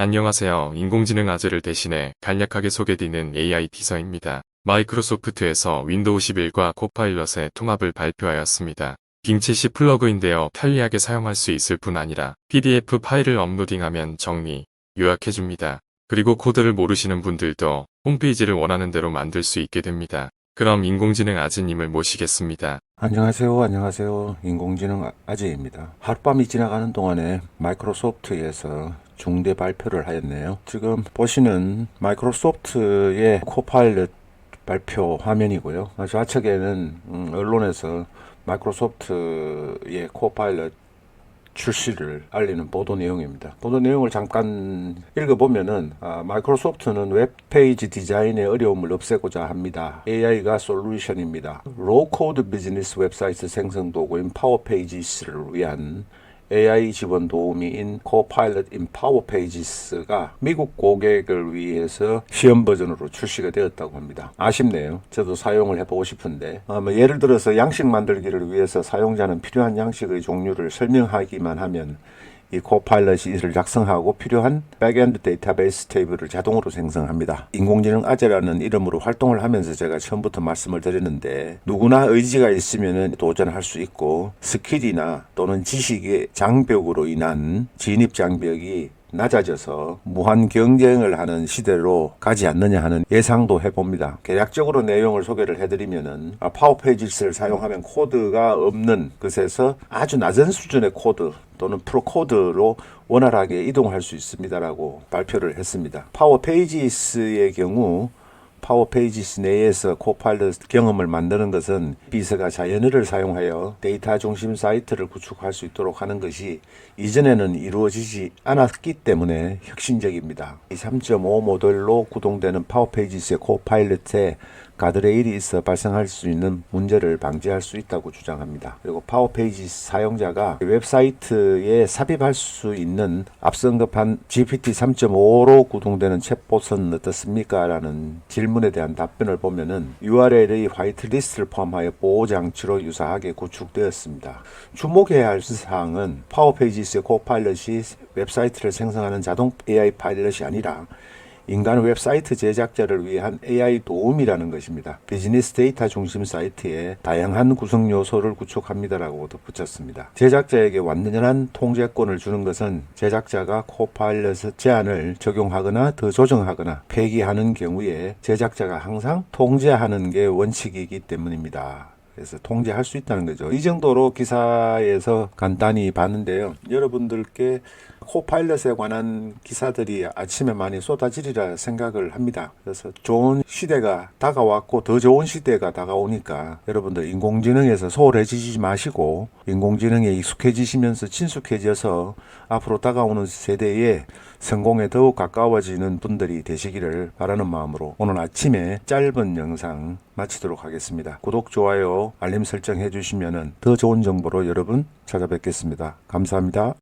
안녕하세요. 인공지능 아재를 대신해 간략하게 소개드리는 AI 디서입니다. 마이크로소프트에서 윈도우 11과 코파일럿의 통합을 발표하였습니다. 빙챗이 플러그인되어 편리하게 사용할 수 있을 뿐 아니라 PDF 파일을 업로딩하면 정리, 요약해줍니다. 그리고 코드를 모르시는 분들도 홈페이지를 원하는 대로 만들 수 있게 됩니다. 그럼 인공지능 아재님을 모시겠습니다. 안녕하세요. 안녕하세요. 인공지능 아- 아재입니다. 하룻밤이 지나가는 동안에 마이크로소프트에서 중대 발표를 하였네요. 지금 보시는 마이크로소프트의 코파일럿 발표 화면이고요. 좌측에는 음, 언론에서 마이크로소프트의 코파일럿 출시를 알리는 보도 내용입니다. 보도 내용을 잠깐 읽어보면은 아, 마이크로소프트는 웹페이지 디자인의 어려움을 없애고자 합니다. AI가 솔루션입니다. 로우 코드 비즈니스 웹사이트 생성 도구인 파워페이지스를 위한 AI 지원 도우미인 코파일럿 인 파워 페이지스가 미국 고객을 위해서 시험 버전으로 출시가 되었다고 합니다. 아쉽네요. 저도 사용을 해보고 싶은데 어, 뭐 예를 들어서 양식 만들기를 위해서 사용자는 필요한 양식의 종류를 설명하기만 하면 이 코파일럿이 이를 작성하고 필요한 백엔드 데이터베이스 테이블을 자동으로 생성합니다. 인공지능 아재라는 이름으로 활동을 하면서 제가 처음부터 말씀을 드렸는데 누구나 의지가 있으면 도전할 수 있고 스킬이나 또는 지식의 장벽으로 인한 진입 장벽이 낮아져서 무한 경쟁을 하는 시대로 가지 않느냐 하는 예상도 해봅니다. 개략적으로 내용을 소개를 해드리면은 아, 파워페이지스를 사용하면 코드가 없는 것에서 아주 낮은 수준의 코드 또는 프로 코드로 원활하게 이동할 수 있습니다라고 발표를 했습니다. 파워 페이지스의 경우 파워 페이지스 내에서 코파일럿 경험을 만드는 것은 비서가 자연어를 사용하여 데이터 중심 사이트를 구축할 수 있도록 하는 것이 이전에는 이루어지지 않았기 때문에 혁신적입니다. 이3.5 모델로 구동되는 파워 페이지스의 코파일럿에 가드레일이 있어 발생할 수 있는 문제를 방지할 수 있다고 주장합니다. 그리고 파워페이지 사용자가 웹사이트에 삽입할 수 있는 앞선급한 GPT 3.5로 구동되는 챗봇은 어떻습니까? 라는 질문에 대한 답변을 보면은 URL의 화이트리스트를 포함하여 보호장치로 유사하게 구축되었습니다. 주목해야 할 사항은 파워페이지스의 코파일럿이 웹사이트를 생성하는 자동 AI 파일럿이 아니라 인간 웹사이트 제작자를 위한 AI 도움이라는 것입니다. 비즈니스 데이터 중심 사이트에 다양한 구성 요소를 구축합니다라고 덧붙였습니다. 제작자에게 완전한 통제권을 주는 것은 제작자가 코파일럿 제안을 적용하거나 더 조정하거나 폐기하는 경우에 제작자가 항상 통제하는 게 원칙이기 때문입니다. 그래서 통제할 수 있다는 거죠. 이 정도로 기사에서 간단히 봤는데요. 여러분들께 코파일럿에 관한 기사들이 아침에 많이 쏟아지리라 생각을 합니다. 그래서 좋은 시대가 다가왔고 더 좋은 시대가 다가오니까 여러분들 인공지능에서 소홀해지지 마시고 인공지능에 익숙해지시면서 친숙해져서 앞으로 다가오는 세대에 성공에 더욱 가까워지는 분들이 되시기를 바라는 마음으로 오늘 아침에 짧은 영상 마치도록 하겠습니다. 구독, 좋아요, 알림 설정 해주시면 더 좋은 정보로 여러분 찾아뵙겠습니다. 감사합니다.